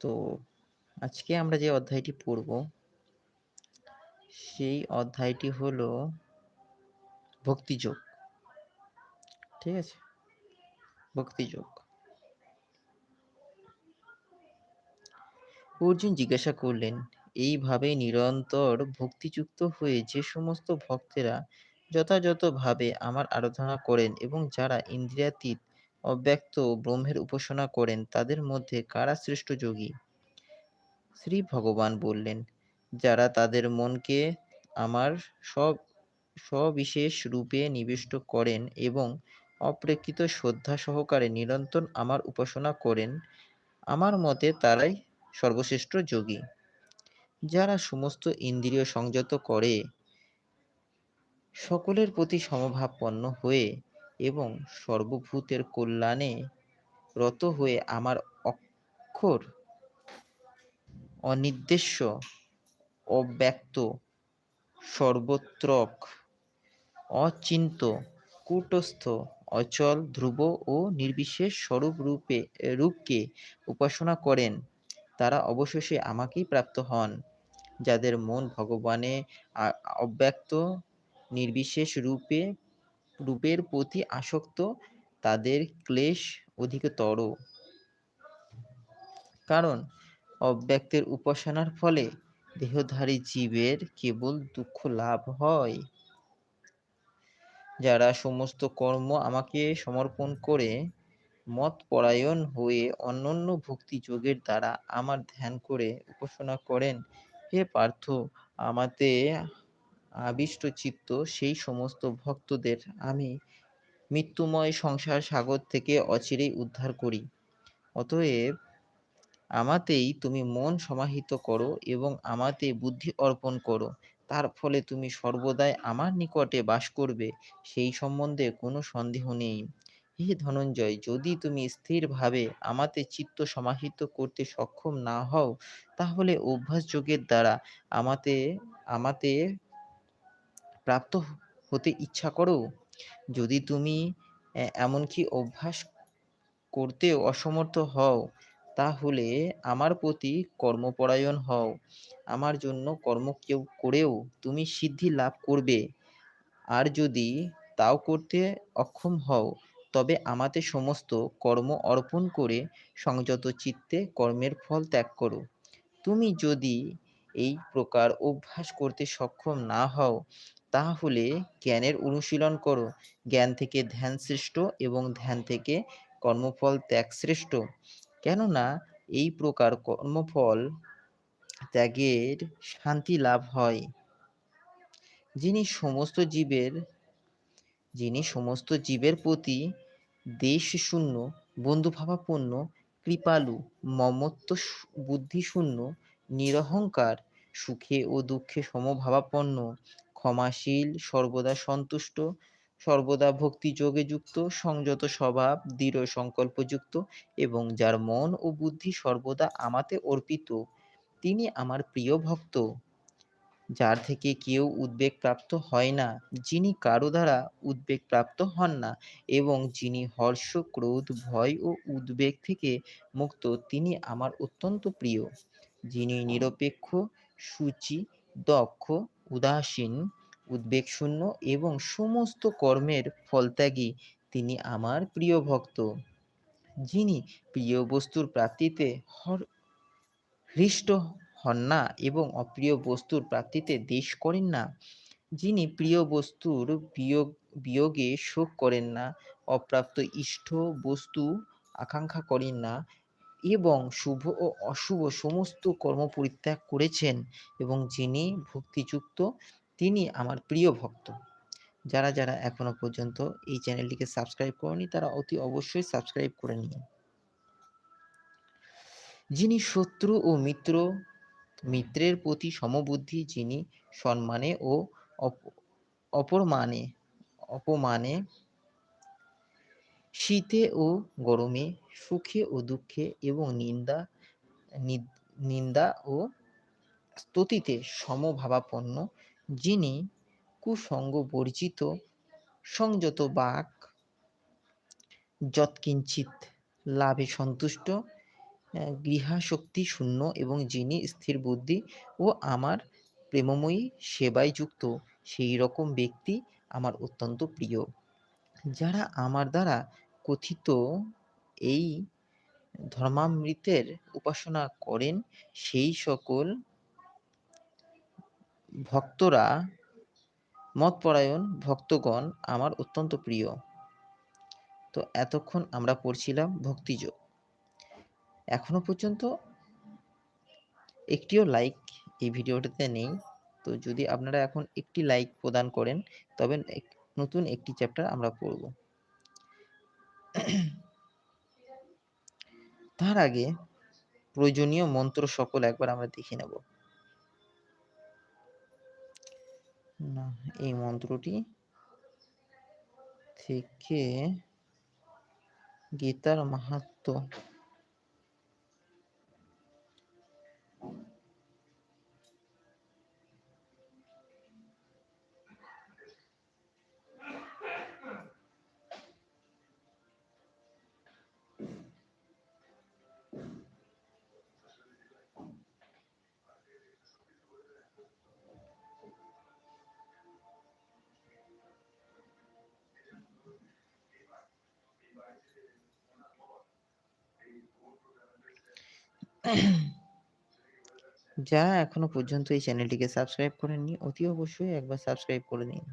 তো আজকে আমরা যে অধ্যায়টি পড়ব, সেই অধ্যায়টি হলো ভক্তিযোগ। ঠিক আছে? ভক্তিযোগ। অর্জুন জিজ্ঞাসা করলেন, এইভাবে নিরন্তর ভক্তিযুক্ত হয়ে যে সমস্ত ভক্তেরা যথাযথভাবে আমার আরাধনা করেন এবং যারা ইন্দ্রিয়াতীত অব্যক্ত ব্রহ্মের উপাসনা করেন, তাদের মধ্যে কারা শ্রেষ্ঠ যোগী? শ্রী ভগবান বললেন, যারা তাদের মনকে আমার সব, সবিশেষ রূপে নিবিষ্ট করেন এবং অপ্রেক্ষিত শ্রদ্ধা সহকারে নিরন্তর আমার উপাসনা করেন, আমার মতে তারাই সর্বশ্রেষ্ঠ যোগী। যারা সমস্ত ইন্দ্রিয় সংযত করে, সকলের প্রতি সমভাবপন্ন হয়ে এবং সর্বভূতের কল্যাণে রত হয়ে আমার অক্ষর অনির্দেশ্য, অব্যক্ত, সর্বত্রক অচিন্ত কূটস্থ, অচল, ধ্রুব ও নির্বিশেষ স্বরূপ রূপে, রূপকে উপাসনা করেন। তারা অবশেষে আমাকেই প্রাপ্ত হন, যাদের মন ভগবানে অব্যক্ত, নির্বিশেষ রূপে রূপের প্রতি আসক্ত, তাদের ক্লেশ অধিকতর। কারণ, অব্যক্তের উপাসনার ফলে দেহধারী জীবের কেবল দুঃখ লাভ হয়। যারা সমস্ত কর্ম আমাকে সমর্পণ করে মত পরায়ণ হয়ে অনন্য ভক্তি যোগের দ্বারা আমার ধ্যান করে উপাসনা করেন, হে পার্থ, আমাতে আবিষ্ট চিত্ত সেই সমস্ত ভক্তদের আমি মৃত্যুময় সংসার সাগর থেকে অচিরেই উদ্ধার করি। অতএব আমাতেই তুমি মন সমাহিত করো এবং আমাতে বুদ্ধি অর্পণ করো। তার ফলে তুমি সর্বদাই আমার নিকটে বাস করবে, সেই সম্বন্ধে কোনো সন্দেহ নেই। হে ধনঞ্জয়, যদি তুমি স্থিরভাবে আমাতে চিত্ত সমাহিত করতে সক্ষম না হও, তাহলে অভ্যাস যোগের দ্বারা আমাতে আমাতে প্রাপ্ত হতে ইচ্ছা করো। যদি তুমি এমনকি অভ্যাস করতেও অসমর্থ হও, তাহলে আমার প্রতি কর্মপরায়ণ হও। আমার জন্য কর্ম কেউ করেও তুমি সিদ্ধি লাভ করবে। আর যদি তাও করতে অক্ষম হও, তবে আমাতে সমস্ত কর্ম অর্পণ করে সংযত চিত্তে কর্মের ফল ত্যাগ করো। তুমি যদি এই প্রকার অভ্যাস করতে সক্ষম না হও তাহলে জ্ঞানের অনুশীলন করো। জ্ঞান থেকে ধ্যান শ্রেষ্ঠ এবং ধ্যান থেকে কর্মফল ত্যাগ শ্রেষ্ঠ। কেননা এই প্রকার কর্মফল ত্যাগের শান্তি লাভ হয়। যিনি সমস্ত জীবের, যিনি সমস্ত জীবের প্রতি দেশ শূন্য বন্ধুভাবাপন্ন, কৃপালু মমত্ব বুদ্ধিশূন্য, নিরহংকার, সুখে ও দুঃখে সমভাবাপন্ন ক্ষমাশীল, সর্বদা সন্তুষ্ট, সর্বদা ভক্তিযোগে যুক্ত, সংযত স্বভাব, দৃঢ় সংকল্পযুক্ত এবং যার মন ও বুদ্ধি সর্বদা আমাতে অর্পিত, তিনি আমার প্রিয় ভক্ত। যার থেকে কেউ উদ্বেগ প্রাপ্ত হয় না, যিনি কারও দ্বারা উদ্বেগ প্রাপ্ত হন না এবং যিনি হর্ষ, ক্রোধ, ভয় ও উদ্বেগ থেকে মুক্ত, তিনি আমার অত্যন্ত প্রিয়। যিনি নিরপেক্ষ, সূচি, দক্ষ উদাসীন, উদ্বেগশূন্য এবং সমস্ত কর্মের ফলত্যাগী তিনি আমার প্রিয় ভক্ত। যিনি প্রিয় বস্তুর প্রাপ্তিতে হর, হৃষ্ট হন না এবং অপ্রিয় বস্তুর প্রাপ্তিতে দেশ করেন না। যিনি প্রিয় বস্তুর বিয়োগ, বিয়োগে শোক করেন না, অপ্রাপ্ত ইষ্ট বস্তু আকাঙ্ক্ষা করেন না এবং শুভ ও অশুভ সমস্ত কর্ম পরিত্যাগ করেছেন এবং যিনি ভক্তিযুক্ত, তিনি আমার প্রিয় ভক্ত। যারা যারা এখনও পর্যন্ত এই চ্যানেলটিকে সাবস্ক্রাইব করেনি, তারা অতি অবশ্যই সাবস্ক্রাইব করে নিন। যিনি শত্রু ও মিত্র, মিত্রের প্রতি সমবুদ্ধি, যিনি সম্মানে ও অপরমানে অপমানে শীতে ও গরমে সুখে ও দুঃখে এবং নিন্দা নিন্দা ও স্তুতিতে সমভাবাপন্ন, যিনি কুসঙ্গ বর্জিত, সংযত বাক যৎকিঞ্চিত লাভে সন্তুষ্ট অ্যা গৃহাসক্তি শূন্য এবং যিনি স্থির বুদ্ধি ও আমার প্রেমময়ী সেবায় যুক্ত সেই রকম ব্যক্তি আমার অত্যন্ত প্রিয়। যারা আমার দ্বারা কথিত এই ধর্মামৃতের উপাসনা করেন, সেই সকল ভক্তরা, মতপরায়ণ ভক্তগণ আমার অত্যন্ত প্রিয়। তো এতক্ষণ আমরা পড়ছিলাম ভক্তিযোগ। এখনও পর্যন্ত একটিও লাইক এই ভিডিওটাতে নেই। তো যদি আপনারা এখন একটি লাইক প্রদান করেন, তবে নতুন একটি চ্যাপ্টার আমরা পড়ব। তার আগে প্রয়োজনীয় মন্ত্র সকল একবার আমরা দেখে নেব। না, এই মন্ত্রটি থেকে গীতার মাহাত্ম্য যারা এখনও পর্যন্ত এই চ্যানেলটিকে সাবস্ক্রাইব করেননি অতি অবশ্যই একবার সাবস্ক্রাইব করে নিন।